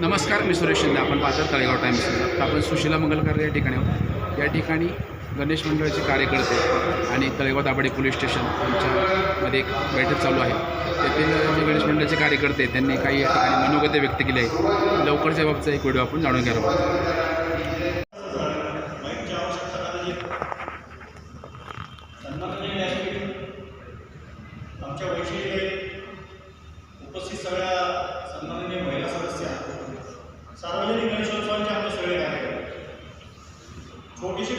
नमस्कार मी सुरेश शिंदे. आपण पाहतात तळेगाव टाईम्स आता आपण सुशिला मंगलकर या ठिकाणी आहोत. या ठिकाणी गणेश मंडळाचे कार्यकर्ते आणि तळेगाव दाभाडे पोलीस स्टेशन यांच्यामध्ये एक बैठक चालू आहे. तेथील जे गणेश मंडळाचे कार्यकर्ते त्यांनी काही ठिकाणी मनोगते व्यक्त केले आहे. लवकरच्या बाबतचा एक व्हिडिओ आपण जाणून घ्यायला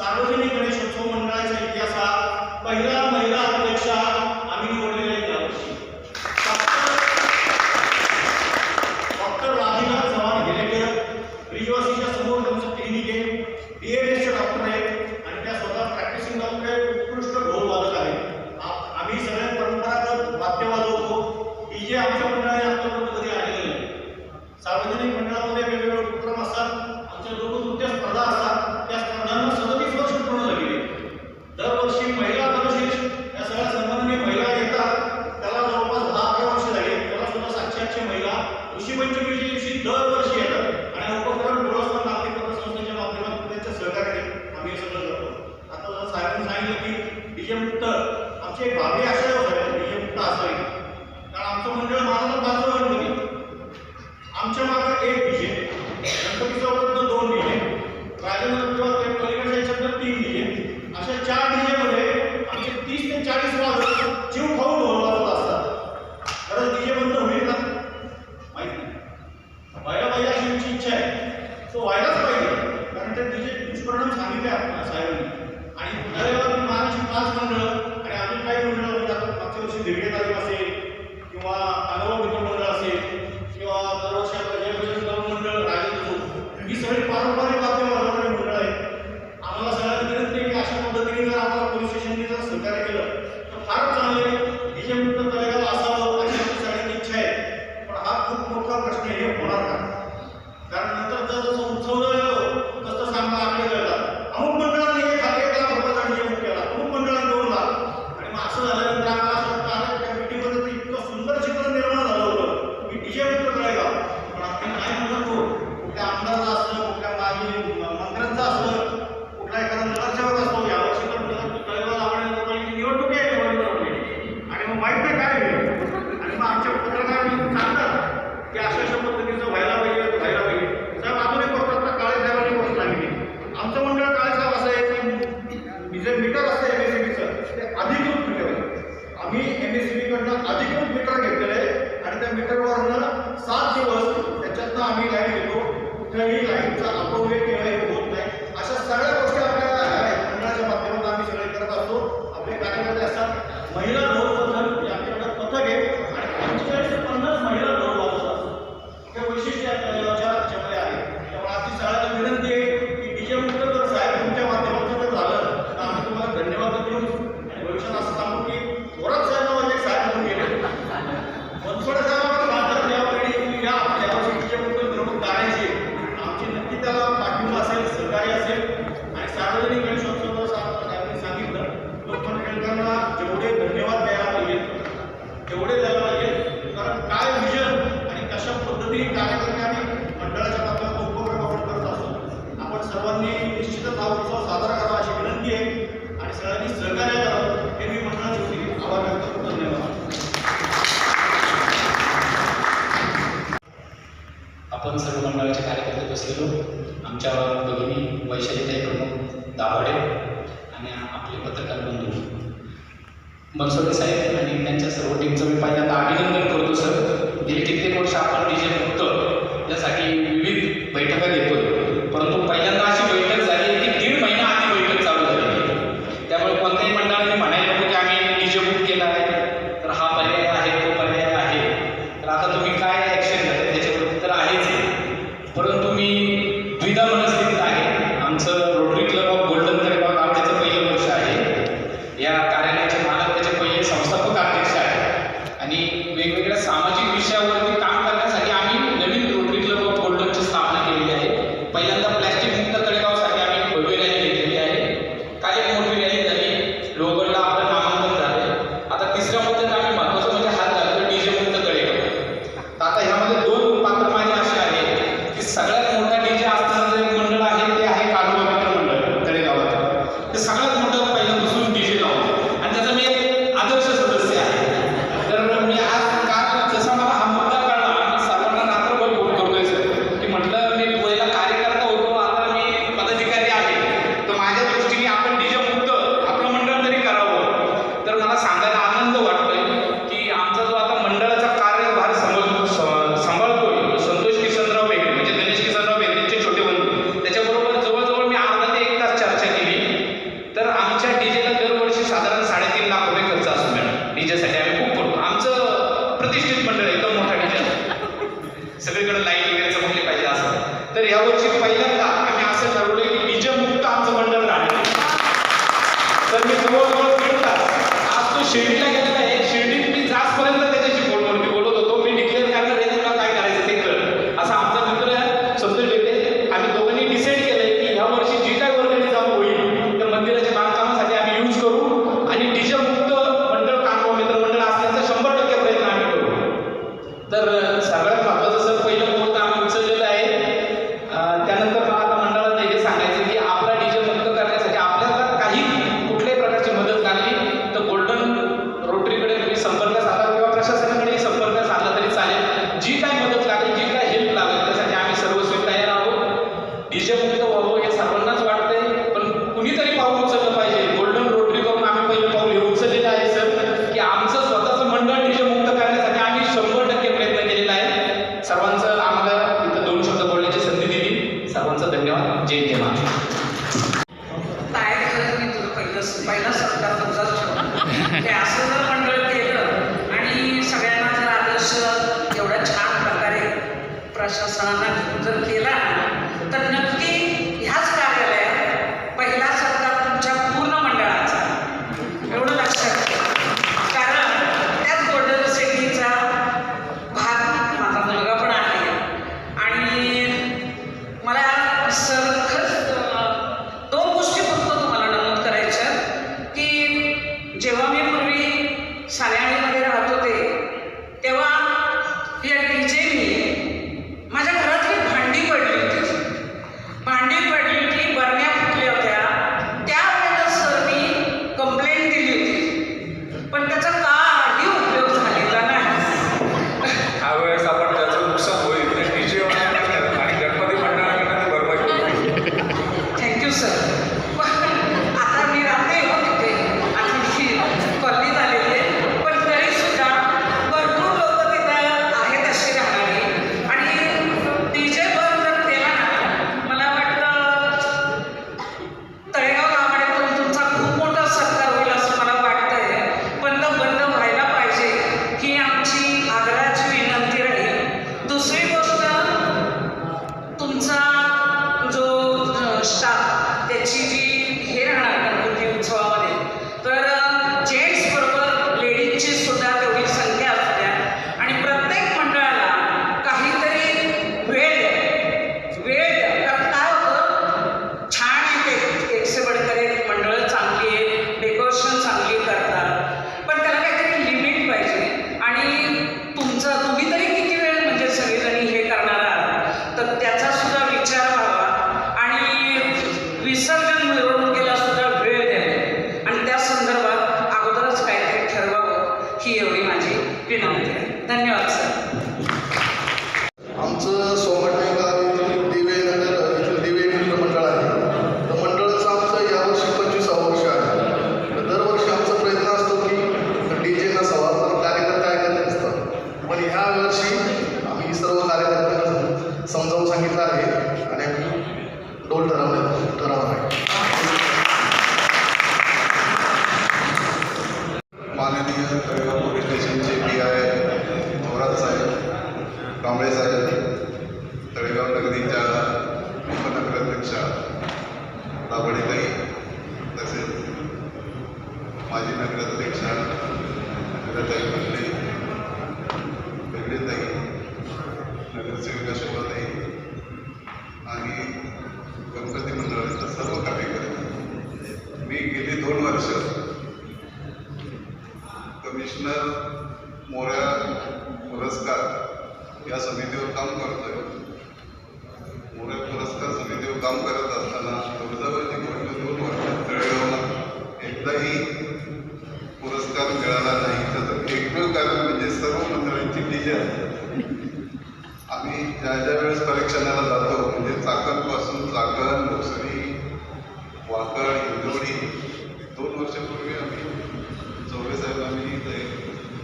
सार्वजनिक महिला बनसोडे साहेब आणि त्यांच्या सर्व टीमचं मी पहिल्यांदा अभिनंदन करतो सर गेले कित्येक वर्ष आपण डिजिटल Israel डीजे असतात आम्ही ज्या ज्या वेळेस परीक्षणाला जातो म्हणजे चाकणपासून चाकण लोकसरी वाकड हिंदवडी दोन वर्षापूर्वी आम्ही चौरे साहेब आम्ही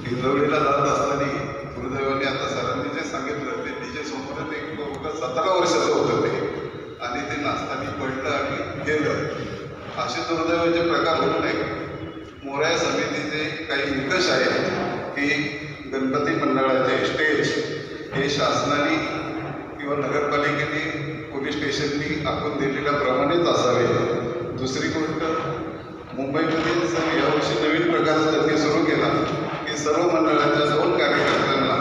हिंदवडीला जात असताना गुरुदेवाने आता सरांनी जे सांगितलं ते डीजे समोर एक सतरा वर्षाचं होतं ते. आणि ते नाचताना पडलं आणि गेलं. असे दुर्दैवाचे प्रकार होऊ नये मोऱ्या समितीचे काही निकष आहेत की गणपती मंडळाचे स्टेज हे शासनाने किंवा नगरपालिकेने पोलीस स्टेशननी आखून दिलेल्याप्रमाणेच असावे. दुसरी गोष्ट मुंबईमध्ये सर यावर्षी नवीन प्रकारचा त्यांनी सुरू केला की सर्व मंडळाच्या दोन कार्यकर्त्यांना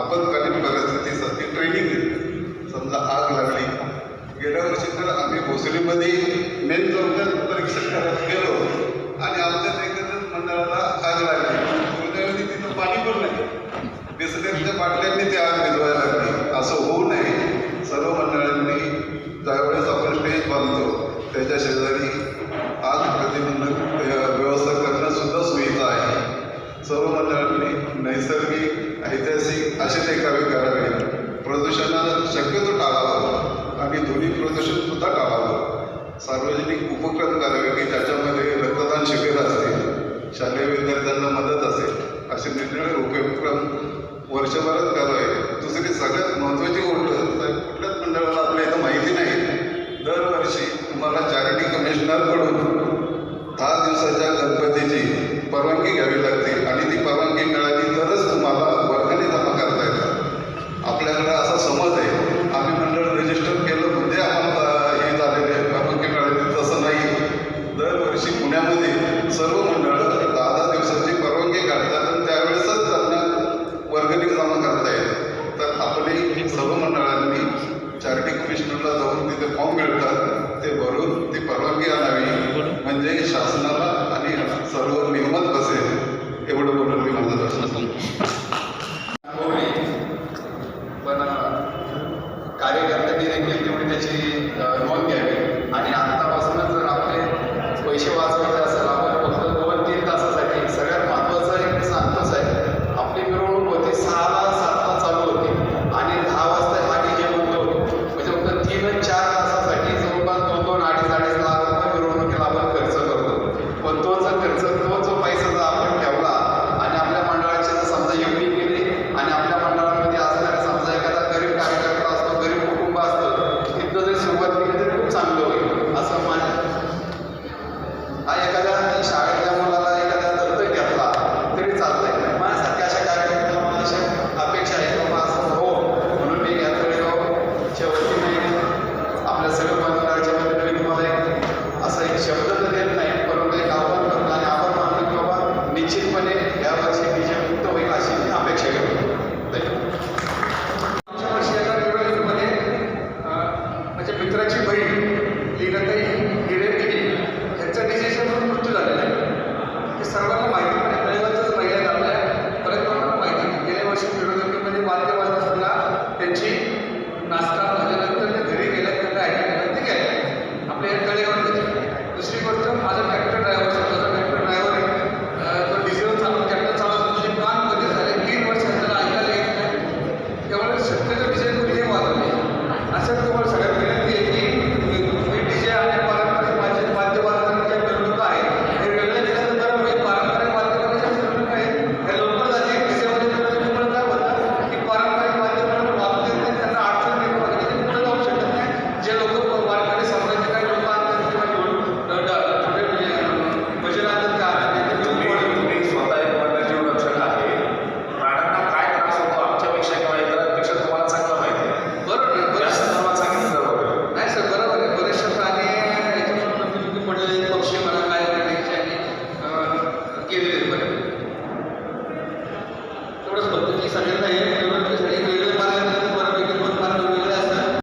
आपत्कालीन परिस्थितीसाठी ट्रेनिंग समजा आग लागली. गेल्या वर्षी तर आम्ही भोसरीमध्ये मेन चौकात परीक्षण करत गेलो आणि आमच्या एकत्रच मंडळाला आग लागली. पाटल्यांनी ते आग विजवायला लागली. असं होऊ नये. सर्व मंडळांनी ज्यावेळेस आपण स्टेज बांधतो त्याच्या शेजारी सर्व मंडळांनी चॅरिटी कमिशनरला जाऊन तिथे फॉर्म मिळतात.